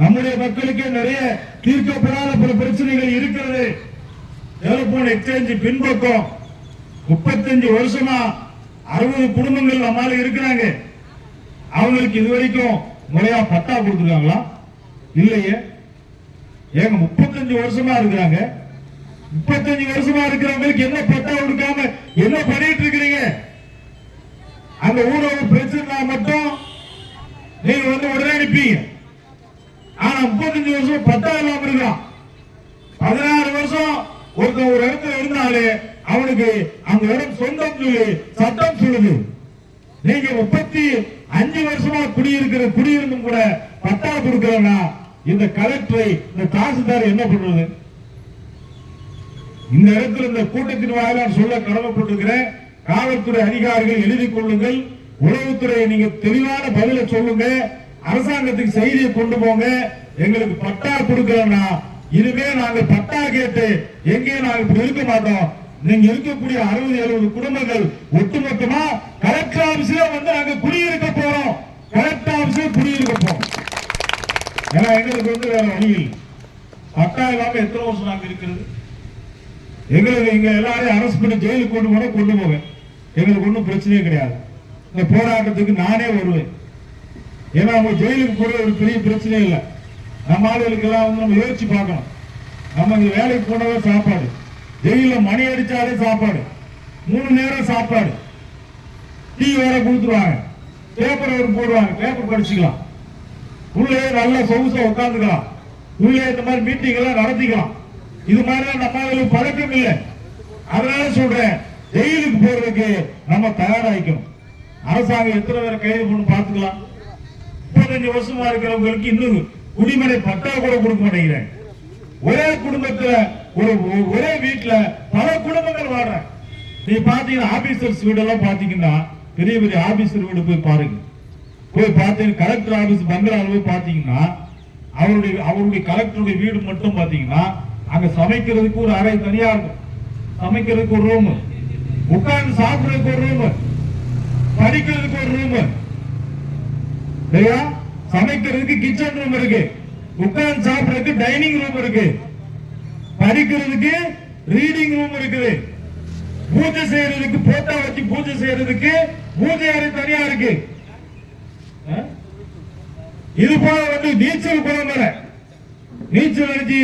நம்முடைய மக்களுக்கே நிறைய தீர்க்கப்படாத பல பிரச்சனைகள் இருக்கிறது. டெலிபோன் எக்ஸ்சேஞ்சு பின்பக்கம். முப்பத்தஞ்சு வருஷமா அறுபது குடும்பங்கள் நம்மால இருக்கிறாங்க. அவங்களுக்கு இது வரைக்கும் முறையா பட்டா கொடுத்துருக்காங்களா? இல்லையே. ஏங்க முப்பத்தஞ்சு வருஷமா இருக்கிறாங்க. முப்பத்தஞ்சு வருஷமா இருக்கிறவங்களுக்கு என்ன பட்டா கொடுக்காம என்ன பண்ணிட்டு இருக்கிறீங்க? அந்த ஊழல் பிரச்சனை மட்டும் நீங்க வந்து உடனே அனுப்பீங்க ஆனா முப்பத்தஞ்சு வருஷம் பட்டா இல்லாம இருக்கான் பதினாறு வருஷம் ஒருத்தன் ஒரு இடத்துல இருந்தாலே அவனுக்கு அந்த இடம் சொந்தம் சொல்லி சட்டம் சொல்லுது நீங்க முப்பத்தி அஞ்சு வருஷமா குடியிருக்கிற குடியிருந்தும் கூட பட்டா கொடுக்கிறனா இந்த கலெக்டரை இந்த தாசில்தார் என்ன பண்றது இந்த இடத்துல இந்த கூட்டத்தின் வாயிலாக சொல்ல கடமைப்பட்டிருக்கிறேன். காவல்துறை அதிகாரிகள் எழுதி கொள்ளுங்கள். உளவுத்துறை நீங்க தெளிவான பதில சொல்லுங்க. அரசாங்கத்துக்கு செய்தியை கொண்டு போங்க. எங்களுக்கு பட்டா கொடுக்கலன்னா இனிமே நாங்க பட்டா கேட்டு எங்கேயும் நாங்க இப்படி இருக்க மாட்டோம். நீங்க இருக்கக்கூடிய அறுபது எழுபது குடும்பங்கள் ஒட்டுமொத்தமா கலெக்டர் ஆபீஸ்ல வந்து நாங்க குடியிருக்க போறோம். கலெக்டர் ஆபீஸ்ல குடியிருக்க போறோம். ஏன்னா எங்களுக்கு வந்து வேற வழி இல்லை. பட்டா இல்லாம எத்தனை வருஷம் நாங்க இருக்கிறது. எங்களுக்கு இங்க எல்லாரையும் அரெஸ்ட் பண்ணி ஜெயிலுக்கு கொண்டு போனா கொண்டு போவேன். எங்களுக்கு ஒன்றும் பிரச்சனையே கிடையாது. இந்த போராட்டத்துக்கு நானே வருவேன். ஏன்னா அவங்க ஜெயிலுக்கு போறது ஒரு பெரிய பிரச்சனை இல்லை. நம்ம ஆளுகளுக்கு எல்லாம் வந்து நம்ம யோசிச்சு பார்க்கணும். நம்ம இங்க வேலைக்கு போனவே சாப்பாடு. ஜெயில மணி அடிச்சாலே சாப்பாடு. மூணு நேரம் சாப்பாடு. டீ வேற கொடுத்துருவாங்க. பேப்பர் ஒரு போடுவாங்க. பேப்பர் படிச்சுக்கலாம். உள்ளே நல்ல சொகுசா உட்காந்துக்கலாம் உள்ளே இந்த மாதிரி மீட்டிங் எல்லாம் நடத்திக்கலாம். இது மாதிரி நம்ம பழக்கம் இல்லை. அதனால சொல்றேன் ஜெயிலுக்கு போறதுக்கு நம்ம தயாராகிக்கணும். அரசாங்கம் எத்தனை பேரை கைது பண்ணு பார்த்துக்கலாம். முப்பத்தஞ்சு வருஷமா இருக்கிறவங்களுக்கு இன்னும் குடிமனை பட்டா கூட கொடுக்க மாட்டேங்கிறேன். ஒரே குடும்பத்துல ஒரு ஒரு- ஒரே வீட்டுல பல குடும்பங்கள் வாடுறேன் நீ பாத்தீங்கன்னா ஆபீசர்ஸ் வீடெல்லாம் பாத்தீங்கன்னா பெரிய பெரிய ஆபீசர் வீடு போய் பாருங்க. போய் பார்த்தீங்கன்னா கலெக்டர் ஆபீஸ் பங்களால போய் பார்த்தீங்கன்னா அவருடைய அவருடைய கலெக்டருடைய வீடு மட்டும் பார்த்தீங்கன்னா அங்க சமைக்கிறதுக்கு ஒரு அறை தனியா இருக்கும். சமைக்கிறதுக்கு ஒரு ரூம் உட்கார்ந்து சாப்பிடுறதுக்கு ஒரு ரூம் படிக்கிறதுக்கு ஒரு ரூம் சரியா சமைக்கிறதுக்கு கிச்சன் ரூம் இருக்கு. உட்கார்ந்து சாப்பிடுறதுக்கு டைனிங் ரூம் இருக்கு. படிக்கிறதுக்கு ரீடிங் ரூம் இருக்குது. பூஜை செய்யறதுக்கு போட்டோ வச்சு பூஜை செய்யறதுக்கு பூஜை அறை தனியா இருக்கு. இது போல வந்து நீச்சல் குளம் வேற. நீச்சல் அடிச்சு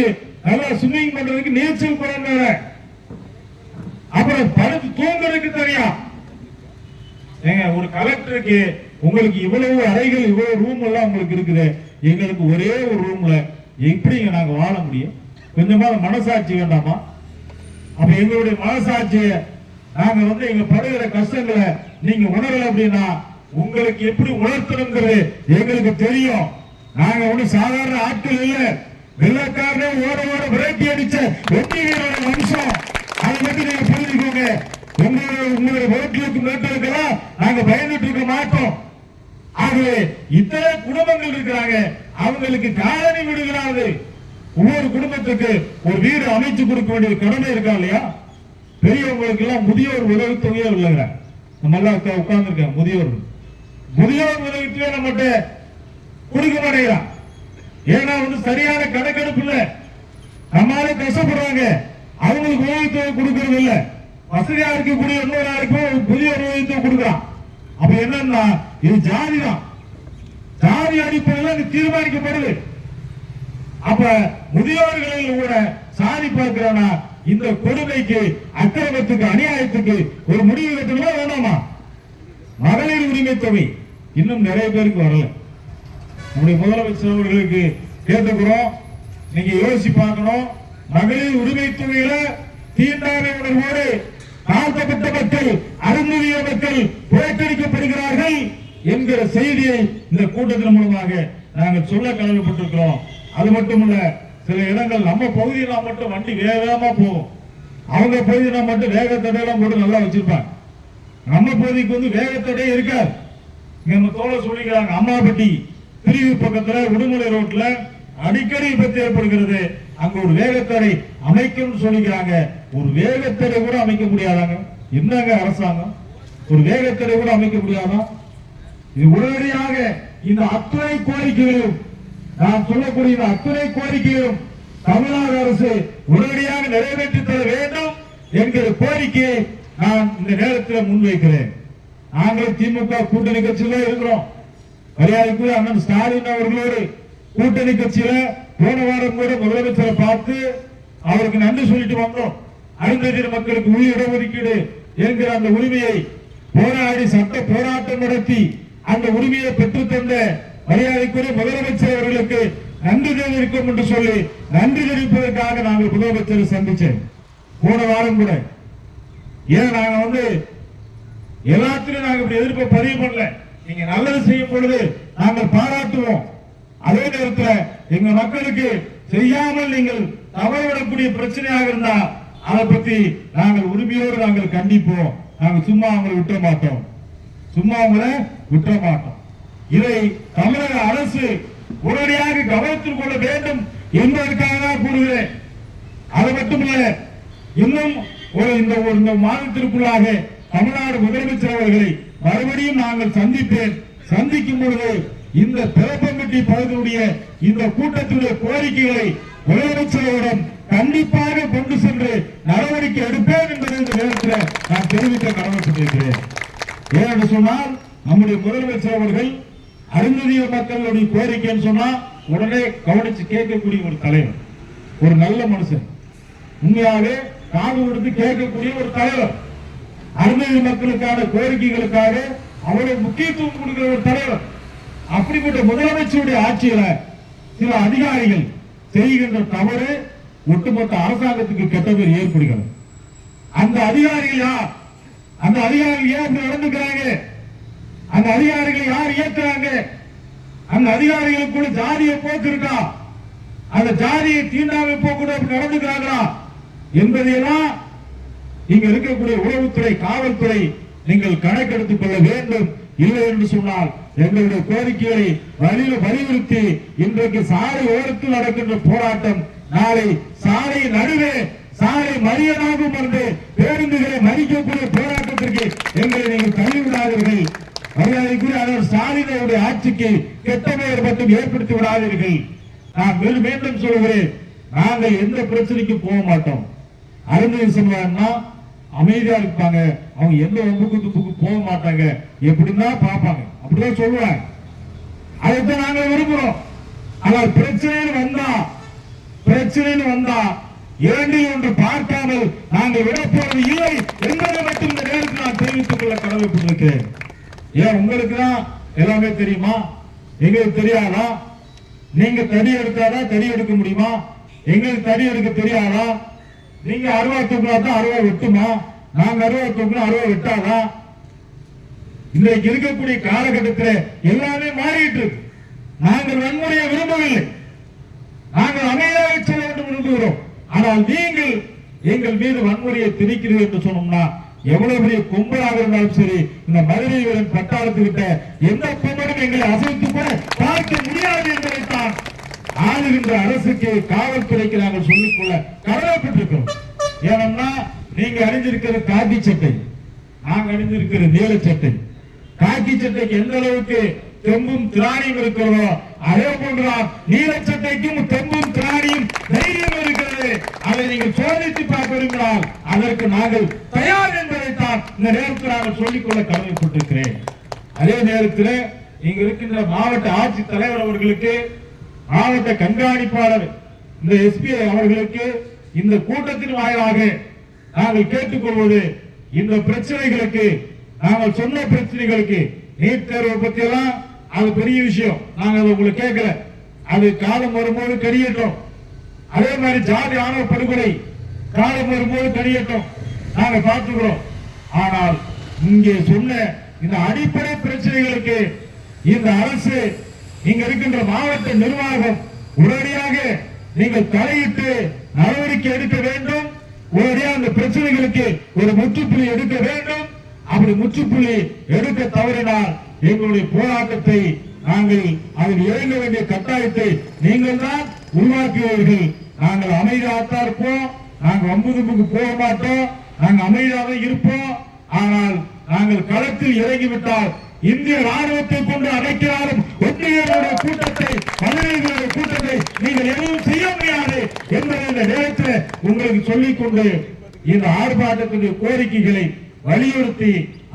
நல்லா ஸ்விம்மிங் பண்றதுக்கு நீச்சல் குளம் வேற. அப்புறம் படுத்து தூங்குறதுக்கு தனியா. ஏங்க ஒரு கலெக்டருக்கு உங்களுக்கு இவ்வளவு அறைகள் இவ்வளவு ரூம் எல்லாம் உங்களுக்கு இருக்குது. எங்களுக்கு ஒரே ஒரு ரூம்ல எப்படிங்க நாங்க வாழ முடியும்? கொஞ்சமா மனசாட்சி வேண்டாமா? அப்ப எங்களுடைய மனசாட்சியை நாங்க வந்து எங்க படுகிற கஷ்டங்களை நீங்க உணரல அப்படின்னா உங்களுக்கு எப்படி உணர்த்தணுங்கிறது எங்களுக்கு தெரியும். நாங்க ஒண்ணு சாதாரண ஆட்கள் இல்ல. வெள்ளக்காரனே ஓட ஓட விரட்டி அடிச்ச வெட்டி வீரோட வம்சம். அதை பத்தி நீங்க புரிஞ்சுக்கோங்க. உங்களுடைய உங்களுடைய ஓட்டுக்கு மேட்டருக்கெல்லாம் நாங்க பயந்துட்டு இருக்க மாட்டோம். ஆகவே இத்தனை குடும்பங்கள் இருக்கிறாங்க. அவங்களுக்கு காலனி விடுகிறார்கள் ஒவ்வொரு குடும்பத்துக்கு ஒரு வீடு அமைச்சு கொடுக்க வேண்டிய கடமை இருக்கா இல்லையா? பெரியவங்களுக்கு எல்லாம் முதியோர் உதவித்தொகையே இல்லைங்க. நம்ம எல்லாம் உட்கார்ந்து முதியோர் முதியோர் உதவித்தொகை நம்மகிட்ட கொடுக்க மாட்டேங்கிறான். ஏன்னா வந்து சரியான கணக்கெடுப்பு இல்ல. நம்மளால கஷ்டப்படுறாங்க. அவங்களுக்கு உதவித்தொகை கொடுக்கறது இல்ல. வசதியா இருக்கக்கூடிய இன்னொரு யாருக்கும் புதிய உதவித்தொகை கொடுக்குறான். அப்ப என்னன்னா இது ஜாதி தான். ஜாதி அடிப்படையில் தீர்மானிக்கப்படுது. அப்ப முதியோர்களில் கூட சாதி பார்க்கிறோம்னா இந்த கொடுமைக்கு அக்கிரமத்துக்கு அநியாயத்துக்கு ஒரு முடிவு கட்டணுமா வேணாமா மகளிர் உரிமை தொகை. இன்னும் நிறைய பேருக்கு வரல. நம்முடைய முதலமைச்சர் அவர்களுக்கு கேட்டுக்கிறோம். நீங்க யோசிச்சு பார்க்கணும். மகளிர் உரிமை தொகையில தீண்டாமை உணர்வோடு தாழ்த்தப்பட்ட மக்கள் அருந்ததிய மக்கள் புறக்கணிக்கப்படுகிறார்கள் என்கிற செய்தியை இந்த கூட்டத்தின் மூலமாக நாங்கள் சொல்ல கடமைப்பட்டிருக்கிறோம் அது மட்டுமல்ல சில இடங்கள் நம்ம பகுதியில மட்டும் வண்டி வேகமா போகும். அவங்க பகுதியில மட்டும் வேகத்தடையெல்லாம் போட்டு நல்லா வச்சிருப்பாங்க. நம்ம பகுதிக்கு வந்து வேகத்தடை இருக்காது. இங்க நம்ம தோழர் சொல்லிக்கிறாங்க அம்மாபட்டி பிரிவு பக்கத்துல உடுமலை ரோட்ல அடிக்கடி விபத்து ஏற்படுகிறது. அங்க ஒரு வேகத்தடை அமைக்கணும்னு சொல்லிக்கிறாங்க. ஒரு வேகத்தடை கூட அமைக்க முடியாதாங்க? என்னங்க அரசாங்கம்? ஒரு வேகத்தடை கூட அமைக்க முடியாதான் இது உடனடியாக இந்த அத்தனை கோரிக்கைகளும் நாம் சொல்லக்கூடிய அத்தனை கோரிக்கையும் தமிழ்நாடு அரசு உடனடியாக நிறைவேற்றி தர வேண்டும் என்கிற கோரிக்கையை நான் இந்த நேரத்தில் முன்வைக்கிறேன். நாங்கள் திமுக கூட்டணி கட்சியில இருக்கிறோம். மரியாதைக்குரிய அண்ணன் ஸ்டாலின் அவர்களோடு கூட்டணி கட்சியில போன வாரம் கூட முதலமைச்சரை பார்த்து அவருக்கு நன்றி சொல்லிட்டு வந்தோம். அருந்ததிர மக்களுக்கு உரிய இடஒதுக்கீடு என்கிற அந்த உரிமையை போராடி சட்ட போராட்டம் நடத்தி அந்த உரிமையை பெற்றுத்தந்த மரியாதைக்குரிய முதலமைச்சர் அவர்களுக்கு நன்றி தெரிவிக்கும் என்று சொல்லி நன்றி தெரிவிப்பதற்காக நாங்கள் முதலமைச்சரை சந்திச்சேன் போன வாரம் கூட. ஏன் நாங்க வந்து எல்லாத்திலும் நாங்க இப்படி எதிர்ப்பை பதிவு பண்ணல. நீங்க நல்லது செய்யும் பொழுது நாங்கள் பாராட்டுவோம். அதே நேரத்தில் எங்க மக்களுக்கு செய்யாமல் நீங்கள் தவறவிடக்கூடிய பிரச்சனையாக இருந்தா அதை பத்தி நாங்கள் உரிமையோடு நாங்கள் கண்டிப்போம். நாங்கள் சும்மா அவங்களை விட்ட மாட்டோம். சும்மா அவங்கள விட்ட மாட்டோம். இதை தமிழக அரசு உடனடியாக கவனத்தில் கொள்ள வேண்டும் என்பதற்காக தான் கூறுகிறேன். அது மட்டுமல்ல இன்னும் ஒரு இந்த ஒரு இந்த மாதத்திற்குள்ளாக தமிழ்நாடு முதலமைச்சர் அவர்களை மறுபடியும் நாங்கள் சந்திப்பேன். சந்திக்கும் பொழுது இந்த பிறப்பம்பட்டி பகுதியுடைய இந்த கூட்டத்துடைய கோரிக்கைகளை முதலமைச்சரிடம் கண்டிப்பாக கொண்டு சென்று நடவடிக்கை எடுப்பேன் என்பதை இந்த நேரத்தில் நான் தெரிவிக்க கடமைப்பட்டிருக்கிறேன். ஏனென்று சொன்னால் நம்முடைய முதலமைச்சர் அவர்கள் அருந்ததிய மக்களுடைய கோரிக்கைன்னு சொன்னா உடனே கவனிச்சு கேட்கக்கூடிய ஒரு தலைவர். ஒரு நல்ல மனுஷன். உண்மையாவே காது கொடுத்து கேட்கக்கூடிய ஒரு தலைவர். அருந்ததி மக்களுக்கான கோரிக்கைகளுக்காக அவ்வளவு முக்கியத்துவம் கொடுக்கிற ஒரு தலைவர். அப்படிப்பட்ட முதலமைச்சருடைய ஆட்சியில சில அதிகாரிகள் செய்கின்ற தவறு ஒட்டுமொத்த அரசாங்கத்துக்கு கெட்ட பேர் ஏற்படுகிறது. அந்த அதிகாரிகள் யார்? அந்த அதிகாரிகள் ஏன் நடந்துக்கிறாங்க? அந்த அதிகாரிகள் யார் இயக்குறாங்க அந்த அதிகாரிகளுக்குள்ள ஜாதிய போக்கு இருக்கா அந்த ஜாதியை தீண்டாமை போக்கு நடந்துக்கிறாங்களா? என்பதையெல்லாம் இங்க இருக்கக்கூடிய உளவுத்துறை காவல்துறை நீங்கள் கணக்கெடுத்துக் கொள்ள வேண்டும். இல்லை என்று சொன்னால் எங்களுடைய கோரிக்கைகளை வலியுறு வலியுறுத்தி இன்றைக்கு சாலை ஓரத்தில் நடக்கின்ற போராட்டம் நாளை சாலை நடுவே சாலை மறியலாகும் என்று பேருந்துகளை மறிக்கக்கூடிய போராட்டத்திற்கு எங்களை நீங்கள் தள்ளிவிடாதீர்கள். மரியாதைக்குரிய ஸ்டாலினுடைய ஆட்சிக்கு கெட்ட பெயர் மட்டும் ஏற்படுத்தி விடாதீர்கள். நான் மீண்டும் சொல்கிறேன் நாங்கள் எந்த பிரச்சனைக்கும் போக மாட்டோம். அருந்ததி சமுதாயம்னா அமைதியா இருப்பாங்க. அவங்க எந்த ஒம்புக்கு துப்புக்கு போக மாட்டாங்க. எப்படின்னா பார்ப்பாங்க. அப்படிதான் சொல்லுவாங்க. அதைத்தான் நாங்கள் விரும்புகிறோம் ஆனால் பிரச்சனைன்னு வந்தா பிரச்சனைன்னு வந்தா இரண்டில் ஒன்று பார்க்காமல் நாங்கள் விடப்போவது இல்லை என்பதை மட்டும் இந்த நேரத்தில் நான் தெரிவித்துக் கொள்ள கடமைப்பட்டிருக்கிறேன். ஏன் உங்களுக்கு தான் எல்லாமே தெரியுமா? எங்களுக்கு தெரியாதா? நீங்க தடி எடுத்தாதான் தடி எடுக்க முடியுமா? எங்களுக்கு தடி எடுக்க தெரியாதா? நீங்க அருவா தூக்கினா தான் அருவா வெட்டுமா? நாங்க அருவா தூக்குனா அருவா வெட்டாதா? இன்றைக்கு இருக்கக்கூடிய காலகட்டத்தில் எல்லாமே மாறிட்டு இருக்கு. நாங்கள் வன்முறையை விரும்பவில்லை. நாங்கள் அமைதியாக செல்ல வேண்டும் விரும்புகிறோம். ஆனால் நீங்கள் எங்கள் மீது வன்முறையை திணிக்கிறீர்கள் என்று சொன்னோம்னா எவ்வளவு பெரிய கும்பலாக இருந்தாலும் சரி இந்த மதுரை வீரன் பட்டாளத்துக்கிட்ட எந்த கும்பலும் எங்களை அசைத்து கூட பார்க்க முடியாது என்பதைத்தான் ஆளுகின்ற அரசுக்கு காவல்துறைக்கு நாங்கள் சொல்லிக்கொள்ள கடமைப்பட்டிருக்கிறோம். ஏனம்னா நீங்க அணிஞ்சிருக்கிற காக்கி சட்டை நாங்க அணிஞ்சிருக்கிற நீல சட்டை காக்கி சட்டைக்கு எந்த அளவுக்கு தெம்பும் திராணியும் இருக்கிறதோ அதே போன்றுதான் நீலச்சட்டைக்கும் தெம்பும் திராணியும் தைரியம் இருக்கிறது. அதை நீங்கள் சோதித்து பார்க்க விரும்பினால் அதற்கு நாங்கள் தயார் என்பதைத்தான் இந்த நேரத்தில் நாங்கள் சொல்லிக்கொள்ள கடமைப்பட்டிருக்கிறேன். அதே நேரத்தில் இங்க இருக்கின்ற மாவட்ட ஆட்சித் தலைவர் அவர்களுக்கு மாவட்ட கண்காணிப்பாளர் இந்த எஸ்பி அவர்களுக்கு இந்த கூட்டத்தின் வாயிலாக நாங்கள் கேட்டுக்கொள்வது இந்த பிரச்சனைகளுக்கு நாங்கள் சொன்ன பிரச்சனைகளுக்கு நீட் தேர்வை பத்தி எல்லாம் அது பெரிய விஷயம். நாங்க அதை உங்களுக்கு கேட்கல. அது காலம் வரும்போது கடியட்டும் அதே மாதிரி ஜாதி ஆணவ படுகொலை காலம் வரும்போது கடியட்டும் நாங்க பார்த்துக்கிறோம். ஆனால் இங்கே சொன்ன இந்த அடிப்படை பிரச்சனைகளுக்கு இந்த அரசு இங்க இருக்கின்ற மாவட்ட நிர்வாகம் உடனடியாக நீங்கள் தலையிட்டு நடவடிக்கை எடுக்க வேண்டும். உடனடியாக அந்த பிரச்சனைகளுக்கு ஒரு முற்றுப்புள்ளி எடுக்க வேண்டும். அப்படி முற்றுப்புள்ளி எடுக்க தவறினால் எங்களுடைய போராட்டத்தை நாங்கள் அதில் இறங்க வேண்டிய கட்டாயத்தை நீங்கள் தான் உருவாக்குவீர்கள் நாங்கள் அமைதியாகத்தான் இருப்போம். நாங்கள் வம்புதும்புக்கு போக மாட்டோம். நாங்கள் அமைதியாக இருப்போம். ஆனால் நாங்கள் களத்தில் இறங்கிவிட்டால் இந்திய ராணுவத்தை கொண்டு அடைக்கிறாரும் ஒன்றியர்களுடைய கூட்டத்தை பதினைந்து கூட்டத்தை நீங்கள் எதுவும் செய்ய முடியாது என்பதை இந்த நேரத்தில் உங்களுக்கு சொல்லிக் கொண்டு இந்த ஆர்ப்பாட்டத்தினுடைய கோரிக்கைகளை வலியுறுத்தி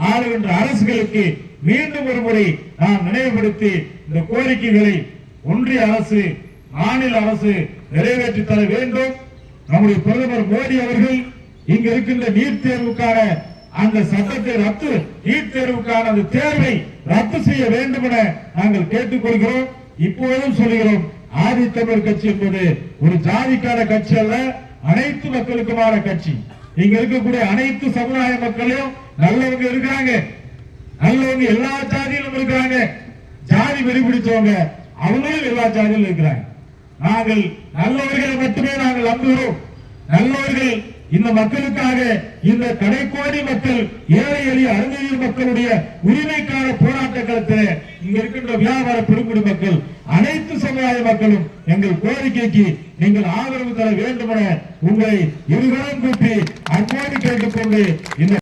ஆளுகின்ற அரசுகளுக்கு மீண்டும் ஒரு முறை நாம் நினைவுபடுத்தி இந்த கோரிக்கைகளை ஒன்றிய அரசு மாநில அரசு நிறைவேற்றி தர வேண்டும். நம்முடைய பிரதமர் மோடி அவர்கள் இங்க இருக்கின்ற நீட் தேர்வுக்கான அந்த சட்டத்தை ரத்து நீட் தேர்வுக்கான அந்த தேர்வை ரத்து செய்ய வேண்டும் என நாங்கள் கேட்டுக்கொள்கிறோம். இப்போதும் சொல்கிறோம் ஆதித்தமிழர் கட்சி என்பது ஒரு ஜாதிக்கான கட்சி அல்ல அனைத்து மக்களுக்குமான கட்சி. இங்க இருக்கக்கூடிய அனைத்து சமுதாய மக்களையும் நல்லவங்க இருக்கிறாங்க. நல்லவங்க எல்லா ஜாதியிலும் இருக்கிறாங்க. ஜாதி வெறிபிடிச்சவங்க அவங்களும் எல்லா ஜாதியிலும் இருக்கிறாங்க. நாங்கள் நல்லவர்களை மட்டுமே நாங்கள் நம்புகிறோம். நல்லவர்கள் இந்த மக்களுக்காக இந்த கடைக்கோடி மக்கள் ஏழை எளிய அருந்ததிய மக்களுடைய உரிமைக்கான போராட்ட களத்தில் இங்க இருக்கின்ற வியாபார பெருங்குடி மக்கள் அனைத்து சமுதாய மக்களும் எங்கள் கோரிக்கைக்கு நீங்கள் ஆதரவு தர வேண்டும் என உங்களை இருவரும் கூட்டி அன்போடு கேட்டுக்கொண்டு இந்த